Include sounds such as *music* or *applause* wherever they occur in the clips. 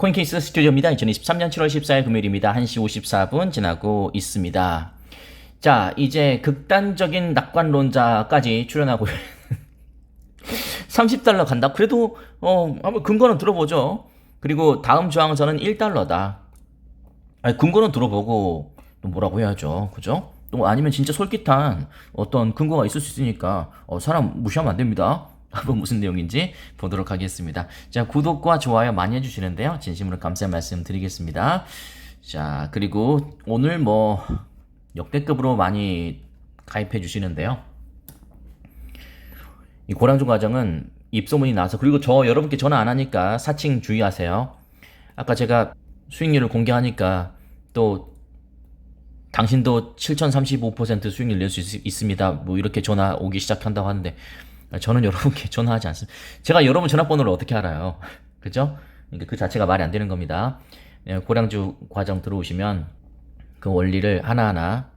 코인케이스 스튜디오입니다. 2023년 7월 14일 금요일입니다. 1시 54분 지나고 있습니다. 자, 이제 극단적인 낙관론자까지 출연하고 30달러 *laughs* 간다. 그래도 어, 한번 근거는 들어보죠. 그리고 다음 저항선은 1달러다. 아니, 근거는 들어보고 또 뭐라고 해야죠. 그죠? 또 아니면 진짜 솔깃한 어떤 근거가 있을 수 있으니까 어, 사람 무시하면 안 됩니다. 한번 무슨 내용인지 보도록 하겠습니다. 자, 구독과 좋아요 많이 해주시는데요. 진심으로 감사의 말씀 드리겠습니다. 자, 그리고 오늘 뭐 역대급으로 많이 가입해 주시는데요. 이 고량주 과정은 입소문이 나서 그리고 저 여러분께 전화 안 하니까 사칭 주의하세요. 아까 제가 수익률을 공개하니까 또 당신도 7,035% 수익률 낼 수 있습니다. 뭐 이렇게 전화 오기 시작한다고 하는데 저는 여러분께 *laughs* 전화하지 않습니다. 제가 여러분 전화번호를 어떻게 알아요? 그죠? 그러니까 그 자체가 말이 안 되는 겁니다. 예, 고량주 과정 들어오시면 그 원리를 하나하나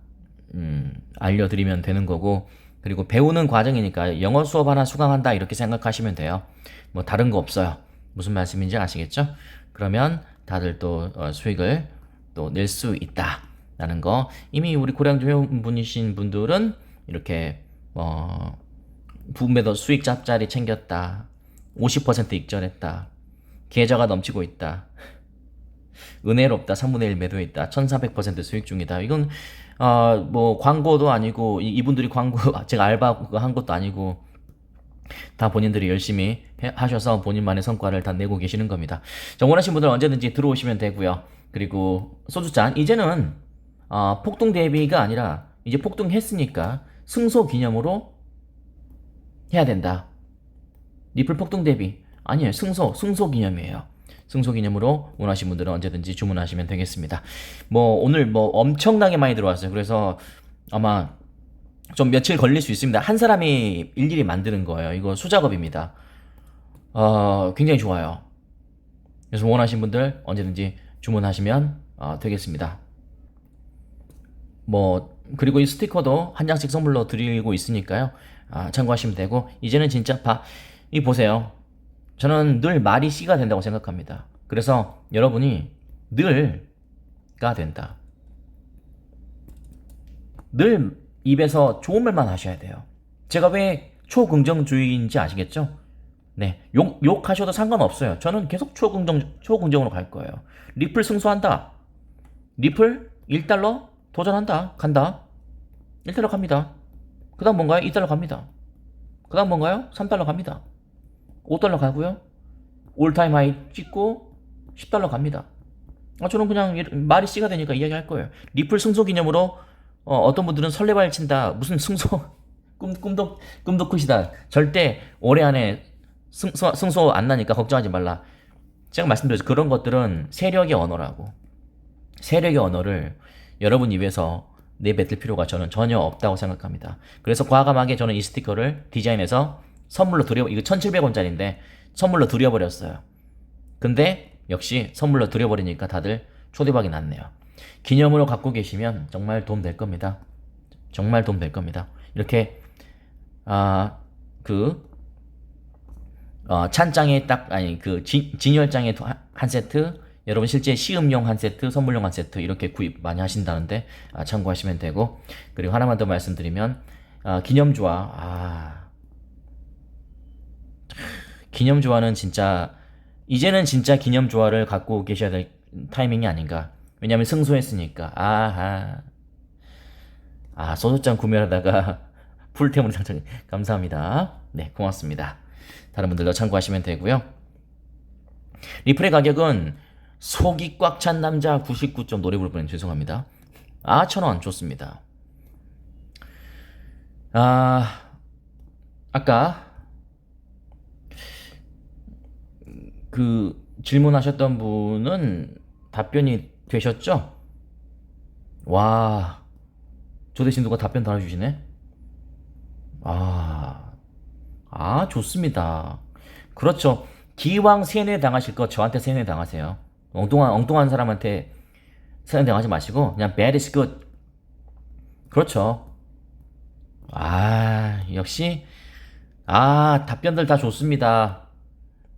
음, 알려드리면 되는 거고 그리고 배우는 과정이니까 영어 수업 하나 수강한다 이렇게 생각하시면 돼요. 뭐 다른 거 없어요. 무슨 말씀인지 아시겠죠? 그러면 다들 또 어, 수익을 또 낼 수 있다라는 거 이미 우리 고량주 회원분이신 분들은 이렇게 어 부매도 수익 짭짤이 챙겼다. 50% 익절했다. 계좌가 넘치고 있다. 은혜롭다. 3분의 1 매도했다. 1400% 수익 중이다. 이건 어, 뭐 광고도 아니고 이- 이분들이 광고 *laughs* 제가 알바 한 것도 아니고 다 본인들이 열심히 해- 하셔서 본인만의 성과를 다 내고 계시는 겁니다. 자, 원하시는 분들 언제든지 들어오시면 되고요. 그리고 소주잔 이제는 어, 폭등 대비가 아니라 이제 폭등했으니까 승소 기념으로 해야 된다. 리플 폭등 대비 아니에요. 승소 승소 기념이에요. 승소 기념으로 원하시는 분들은 언제든지 주문하시면 되겠습니다. 뭐 오늘 뭐 엄청나게 많이 들어왔어요. 그래서 아마 좀 며칠 걸릴 수 있습니다. 한 사람이 일일이 만드는 거예요. 이거 수작업입니다. 어, 굉장히 좋아요. 그래서 원하시는 분들 언제든지 주문하시면 어, 되겠습니다. 뭐 그리고 이 스티커도 한 장씩 선물로 드리고 있으니까요. 아, 참고하시면 되고 이제는 진짜 봐. 이 보세요. 저는 늘 말이 씨가 된다고 생각합니다. 그래서 여러분이 늘가 된다. 늘 입에서 좋은 말만 하셔야 돼요. 제가 왜 초긍정주의인지 아시겠죠? 네. 욕, 욕하셔도 상관없어요. 저는 계속 초긍정, 초긍정으로 갈 거예요. 리플 승소한다. 리플 1달러 도전한다. 간다. 1달러 갑니다. 그 다음 뭔가요? 2달러 갑니다. 그 다음 뭔가요? 3달러 갑니다. 5달러 가고요. 올타임 하이 찍고 10달러 갑니다. 아, 저는 그냥 이- 말이 씨가 되니까 이야기할 거예요. 리플 승소 기념으로 어, 떤 분들은 설레발 친다. 무슨 승소 *laughs* 꿈, 꿈도 꿈도 크시다. 절대 올해 안에 승소, 승소 안 나니까 걱정하지 말라. 제가 말씀드렸죠. 그런 것들은 세력의 언어라고. 세력의 언어를 여러분 입에서 내뱉을 필요가 저는 전혀 없다고 생각합니다. 그래서 과감하게 저는 이 스티커를 디자인해서 선물로 드려 이거 1,700원짜리인데 선물로 드려버렸어요. 근데 역시 선물로 드려버리니까 다들 초대박이 났네요. 기념으로 갖고 계시면 정말 도움 될 겁니다. 정말 도움 될 겁니다. 이렇게 아그 어, 찬장에 딱 아니 그 진, 진열장에 두- 한- 한 세트 여러분 실제 시음용 한 세트 선물용 한 세트 이렇게 구입 많이 하신다는데 아, 참고하시면 되고 그리고 하나만 더 말씀드리면 아, 기념주화 아 기념주화는 진짜 이제는 진짜 기념주화를 갖고 계셔야 될 타이밍이 아닌가. 왜냐하면 승소했으니까. 아하. 아 소주잔 구매하다가 *laughs* 풀템으로 당첨 감사합니다. 네 고맙습니다. 다른 분들도 참고하시면 되고요. 리플의 가격은 속이 꽉 찬 남자 99점 노래 부를 뻔 죄송합니다 아 천원 좋습니다 아 아까 그 질문하셨던 분은 답변이 되셨죠? 와, 저 대신 누가 답변 달아주시네? 아, 아, 좋습니다. 그렇죠. 기왕 세뇌 당하실 거 저한테 세뇌 당하세요. 엉뚱한, 엉뚱한 사람한테 세뇌 당하지 마시고, 그냥 bad is good. 그렇죠. 아, 역시, 아, 답변들 다 좋습니다.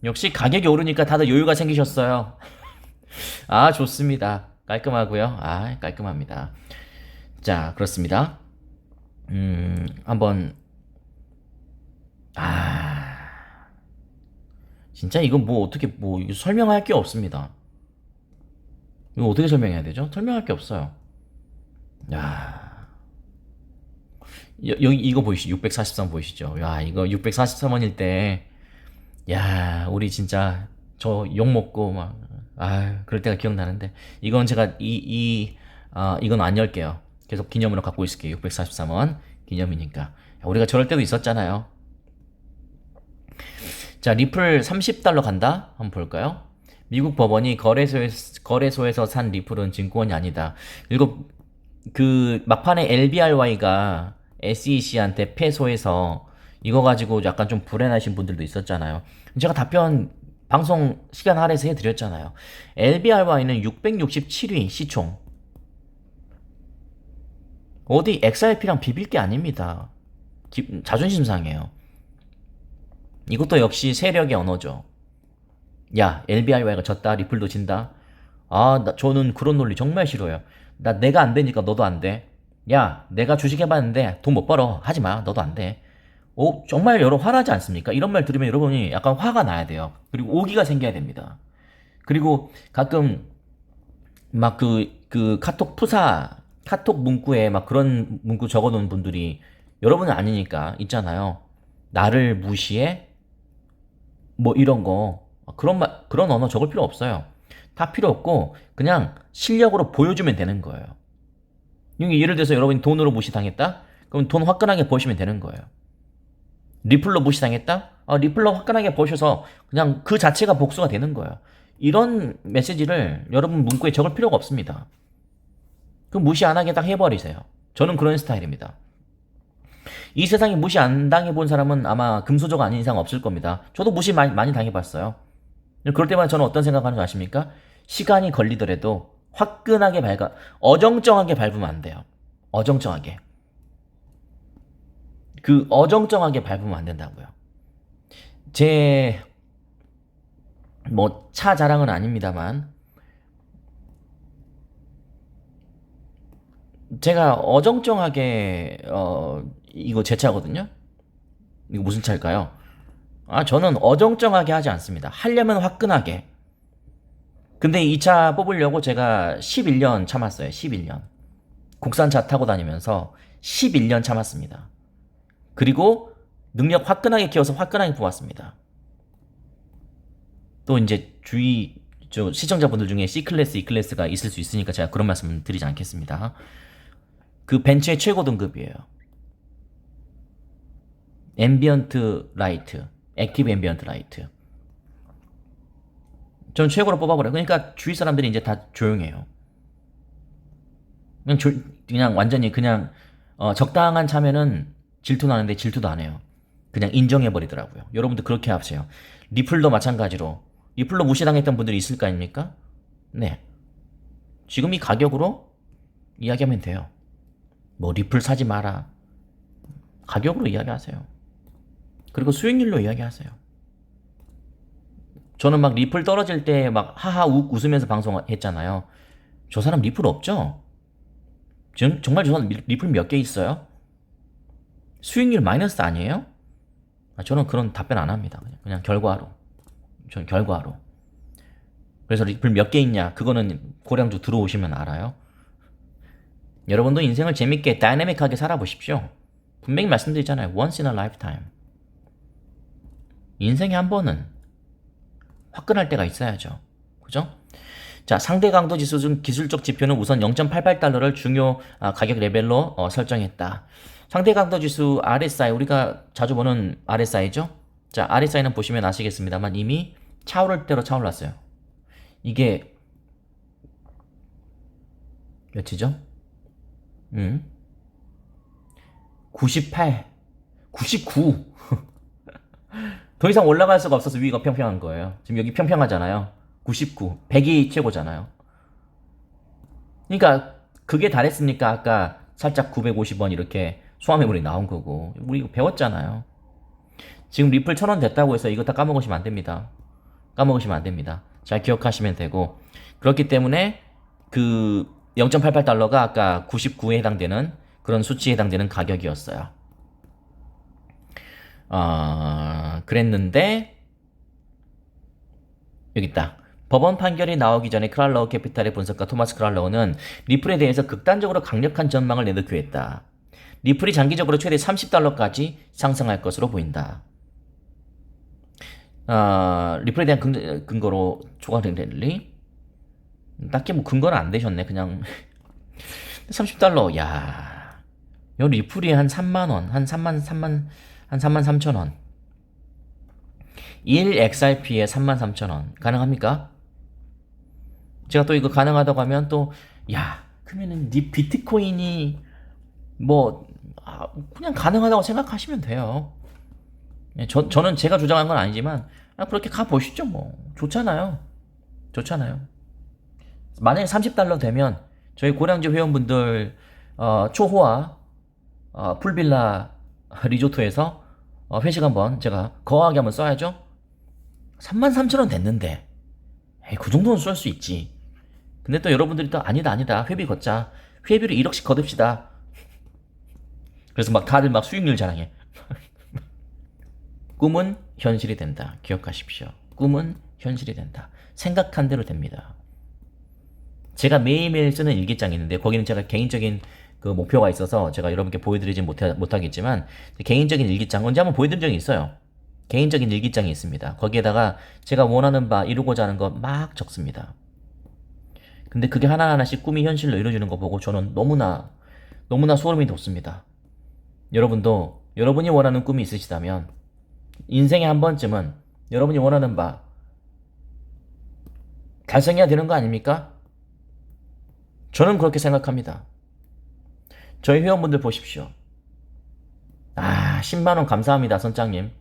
역시 가격이 오르니까 다들 여유가 생기셨어요. *laughs* 아, 좋습니다. 깔끔하고요. 아, 깔끔합니다. 자, 그렇습니다. 음, 한번 아, 진짜 이건 뭐 어떻게 뭐 설명할 게 없습니다. 이거 어떻게 설명해야 되죠? 설명할 게 없어요. 야, 여, 여기 이거 보이시죠? 643 보이시죠? 야, 이거 643원일 때, 야, 우리 진짜 저 욕 먹고 막, 아, 그럴 때가 기억나는데 이건 제가 이, 이, 아, 이건 안 열게요. 계속 기념으로 갖고 있을게요. 643원 기념이니까. 야, 우리가 저럴 때도 있었잖아요. 자, 리플 30달러 간다? 한번 볼까요? 미국 법원이 거래소에서, 거래소에서 산 리플은 증권이 아니다. 이거 그 막판에 LBRY가 SEC한테 패소해서 이거 가지고 약간 좀 불행하신 분들도 있었잖아요. 제가 답변 방송 시간 할애해서 해드렸잖아요. LBRY는 667위 시총. 어디 XRP랑 비빌 게 아닙니다. 기- 자존심 상해요. 이것도 역시 세력의 언어죠. 야, LBRY가 졌다, 리플도 진다. 아, 나, 저는 그런 논리 정말 싫어요. 나 내가 안 되니까 너도 안 돼. 야, 내가 주식 해봤는데 돈 못 벌어. 하지 마. 너도 안 돼. 오, 정말 여러 화나지 않습니까? 이런 말 들으면 여러분이 약간 화가 나야 돼요. 그리고 오기가 생겨야 됩니다. 그리고 가끔 막 그, 그 카톡 푸사, 카톡 문구에 막 그런 문구 적어 놓은 분들이 여러분은 아니니까 있잖아요. 나를 무시해? 뭐 이런 거. 그런 말, 그런 언어 적을 필요 없어요. 다 필요 없고 그냥 실력으로 보여주면 되는 거예요. 여기 예를 들어서 여러분이 돈으로 무시당했다? 그럼 돈 화끈하게 버시면 되는 거예요. 리플로 무시당했다? 아, 리플로 화끈하게 버셔서 그냥 그 자체가 복수가 되는 거예요. 이런 메시지를 여러분 문구에 적을 필요가 없습니다. 그 무시 안 하게 딱 해버리세요. 저는 그런 스타일입니다. 이 세상에 무시 안 당해본 사람은 아마 금수저가 아닌 이상 없을 겁니다. 저도 무시 많이, 많이 당해봤어요. 그럴 때마다 저는 어떤 생각하는 줄 아십니까? 시간이 걸리더라도 화끈하게 밝아, 어정쩡하게 밟으면 안 돼요. 어정쩡하게. 그 어정쩡하게 밟으면 안 된다고요. 제, 뭐, 차 자랑은 아닙니다만, 제가 어정쩡하게, 어, 이거 제 차거든요? 이거 무슨 차일까요? 아, 저는 어정쩡하게 하지 않습니다. 하려면 화끈하게. 근데 이 차 뽑으려고 제가 11년 참았어요. 11년. 국산차 타고 다니면서 11년 참았습니다. 그리고 능력 화끈하게 키워서 화끈하게 뽑았습니다. 또 이제 주위 저 시청자분들 중에 C클래스, E클래스가 있을 수 있으니까 제가 그런 말씀 드리지 않겠습니다. 그 벤츠의 최고 등급이에요. 앰비언트 라이트, 액티브 앰비언트 라이트. 전 최고로 뽑아버려요. 그러니까 주위 사람들이 이제 다 조용해요. 그냥 조, 그냥 완전히 그냥 어, 적당한 차면은 질투 나는데 질투도 안 해요. 그냥 인정해 버리더라고요. 여러분도 그렇게 하세요. 리플도 마찬가지로 리플로 무시당했던 분들이 있을 거 아닙니까? 네. 지금 이 가격으로 이야기하면 돼요. 뭐 리플 사지 마라. 가격으로 이야기하세요. 그리고 수익률로 이야기하세요. 저는 막 리플 떨어질 때 막 하하 욱 웃으면서 방송했잖아요. 저 사람 리플 없죠? 지금 정말 저 사람 리플 몇 개 있어요? 수익률 마이너스 아니에요? 아, 저는 그런 답변 안 합니다. 그냥, 그냥 결과로. 저는 결과로. 그래서 리플 몇 개 있냐? 그거는 고량주 들어오시면 알아요. 여러분도 인생을 재밌게 다이내믹하게 살아보십시오. 분명히 말씀드리잖아요. Once in a lifetime. 인생에 한 번은 화끈할 때가 있어야죠. 그죠? 자, 상대 강도 지수 중 기술적 지표는 우선 0.88달러를 중요 아, 가격 레벨로 어, 설정했다. 상대 강도 지수 RSI 우리가 자주 보는 RSI죠? 자, RSI는 보시면 아시겠습니다만 이미 차오를 대로 차올랐어요. 이게 몇이죠? 음. 98, 99. 더 이상 올라갈 수가 없어서 위가 평평한 거예요. 지금 여기 평평하잖아요. 99, 100이 최고잖아요. 그러니까 그게 달했으니까 아까 살짝 950원 이렇게 소화매물이 나온 거고 우리 이거 배웠잖아요. 지금 리플 1000원 됐다고 해서 이거 다 까먹으시면 안 됩니다. 까먹으시면 안 됩니다. 잘 기억하시면 되고 그렇기 때문에 그 0.88달러가 아까 99에 해당되는 그런 수치에 해당되는 가격이었어요. 어, 그랬는데 여기 있다. 법원 판결이 나오기 전에 크랄러우 캐피탈의 분석가 토마스 크랄러우는 리플에 대해서 극단적으로 강력한 전망을 내놓기로 했다. 리플이 장기적으로 최대 30달러까지 상승할 것으로 보인다. 아, 리플에 대한 근, 근거로 조가를 랠리? 딱히 뭐 근거는 안 되셨네. 그냥 *laughs* 30달러. 야. 요 리플이 한 3만 원, 한 3만 3만 한 3만 3천 원. 1 XRP에 3만 3천 원. 가능합니까? 제가 또 이거 가능하다고 하면 또 야, 그러면은 니 비트코인이 뭐 아, 그냥 가능하다고 생각하시면 돼요. 예, 저, 저는 제가 주장한 건 아니지만 아, 그렇게 가 보시죠 뭐 좋잖아요. 좋잖아요. 만약에 30달러 되면 저희 고량주 회원분들 어, 초호화 어, 풀빌라 리조트에서 어, 회식 한번 제가 거하게 한번 써야죠. 33,000원 됐는데 에이, 그 정도는 쏠 수 있지. 근데 또 여러분들이 또 아니다 아니다 회비 걷자 회비를 1억씩 거둡시다. 그래서 막 다들 막 수익률 자랑해. *laughs* 꿈은 현실이 된다. 기억하십시오. 꿈은 현실이 된다. 생각한 대로 됩니다. 제가 매일매일 쓰는 일기장이 있는데 거기는 제가 개인적인 그 목표가 있어서 제가 여러분께 보여드리진 못하, 못하겠지만 개인적인 일기장 언제 한번 보여드린 적이 있어요. 개인적인 일기장이 있습니다. 거기에다가 제가 원하는 바 이루고자 하는 거 막 적습니다. 근데 그게 하나하나씩 꿈이 현실로 이루어지는 거 보고 저는 너무나 너무나 소름이 돋습니다. 여러분도 여러분이 원하는 꿈이 있으시다면 인생에 한 번쯤은 여러분이 원하는 바 달성해야 되는 거 아닙니까? 저는 그렇게 생각합니다. 저희 회원분들 보십시오. 아, 10만원 감사합니다, 선장님.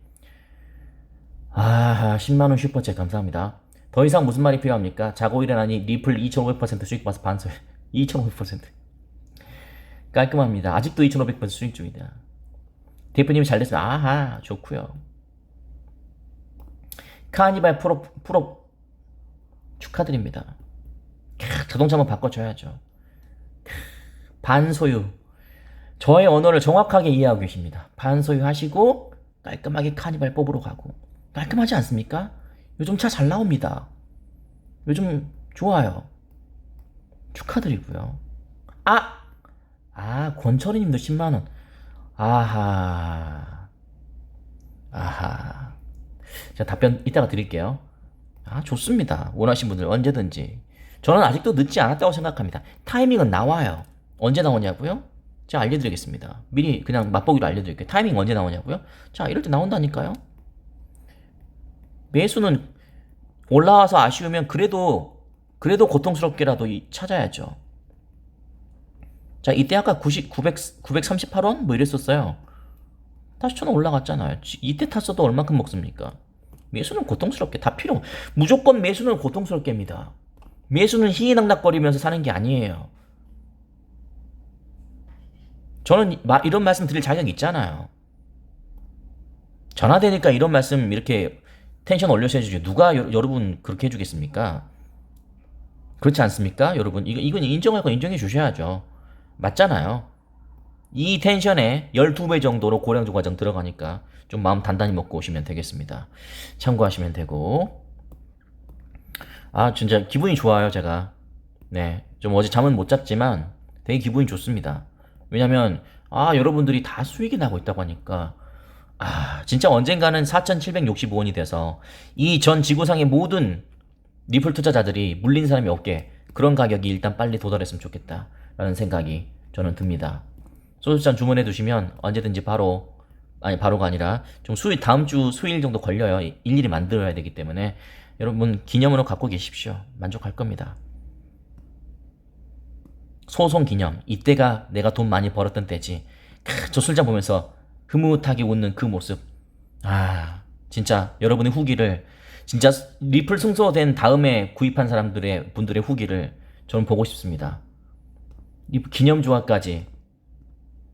아, 10만원 슈퍼챗 감사합니다. 더 이상 무슨 말이 필요합니까? 자고 일어나니 리플 2,500% 수익 봐서 반소해. 2,500%. *laughs* 깔끔합니다. 아직도 2,500% 수익 중이다. 대표님이 잘 됐으면, 아하, 좋구요 카니발 프로, 프로, 축하드립니다. 캬, 자동차 한번 바꿔줘야죠. 캬, 반소유. 저의 언어를 정확하게 이해하고 계십니다. 반소유 하시고 깔끔하게 카니발 뽑으러 가고 깔끔하지 않습니까? 요즘 차 잘 나옵니다. 요즘 좋아요. 축하드리고요. 아! 아, 권철이 님도 10만원. 아하. 아하. 제가 답변 이따가 드릴게요. 아, 좋습니다. 원하신 분들 언제든지. 저는 아직도 늦지 않았다고 생각합니다. 타이밍은 나와요. 언제 나오냐고요? 제가 알려드리겠습니다. 미리 그냥 맛보기로 알려드릴게요. 타이밍 언제 나오냐고요? 자, 이럴 때 나온다니까요. 매수는 올라와서 아쉬우면 그래도 그래도 고통스럽게라도 이- 찾아야죠. 자, 이때 아까 90, 900, 938원 뭐 이랬었어요. 다시 천원 올라갔잖아요. 지- 이때 탔어도 얼만큼 먹습니까? 매수는 고통스럽게 다 필요. 무조건 매수는 고통스럽게입니다. 매수는 희희낙낙거리면서 사는 게 아니에요. 저는 마- 이런 말씀 드릴 자격 있잖아요. 전화되니까 이런 말씀 이렇게 텐션 올려서 해주죠. 누가 여, 여러분 그렇게 해주겠습니까? 그렇지 않습니까? 여러분 이거 이건 인정할 거 인정해 주셔야죠. 맞잖아요. 이 텐션에 12배 정도로 고량주 과정 들어가니까 좀 마음 단단히 먹고 오시면 되겠습니다. 참고하시면 되고 아 진짜 기분이 좋아요 제가 네 좀 어제 잠은 못 잤지만 되게 기분이 좋습니다. 왜냐면 아 여러분들이 다 수익이 나고 있다고 하니까 아 진짜 언젠가는 4,765원이 돼서 이 전 지구상의 모든 리플 투자자들이 물린 사람이 없게 그런 가격이 일단 빨리 도달했으면 좋겠다라는 생각이 저는 듭니다. 소주잔 주문해 두시면 언제든지 바로 아니 바로가 아니라 좀 수일 다음 주 수일 정도 걸려요. 일일이 만들어야 되기 때문에 여러분 기념으로 갖고 계십시오. 만족할 겁니다. 소송 기념. 이때가 내가 돈 많이 벌었던 때지. 크, 저 술잔 보면서 흐뭇하게 웃는 그 모습. 아, 진짜 여러분의 후기를 진짜 리플 승소된 다음에 구입한 사람들의 분들의 후기를 저는 보고 싶습니다. 이 기념 조합까지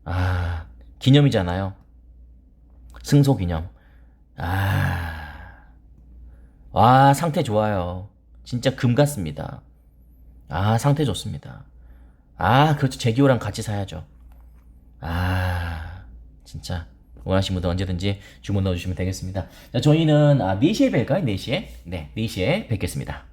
아, 기념이잖아요. 승소 기념. 아. 와, 상태 좋아요. 진짜 금 같습니다. 아, 상태 좋습니다. 아, 그렇죠. 제기호랑 같이 사야죠. 아, 진짜. 원하시는 분들 언제든지 주문 넣어주시면 되겠습니다. 자, 저희는 아, 4시에 뵐까요? 4시에? 네, 4시에 뵙겠습니다.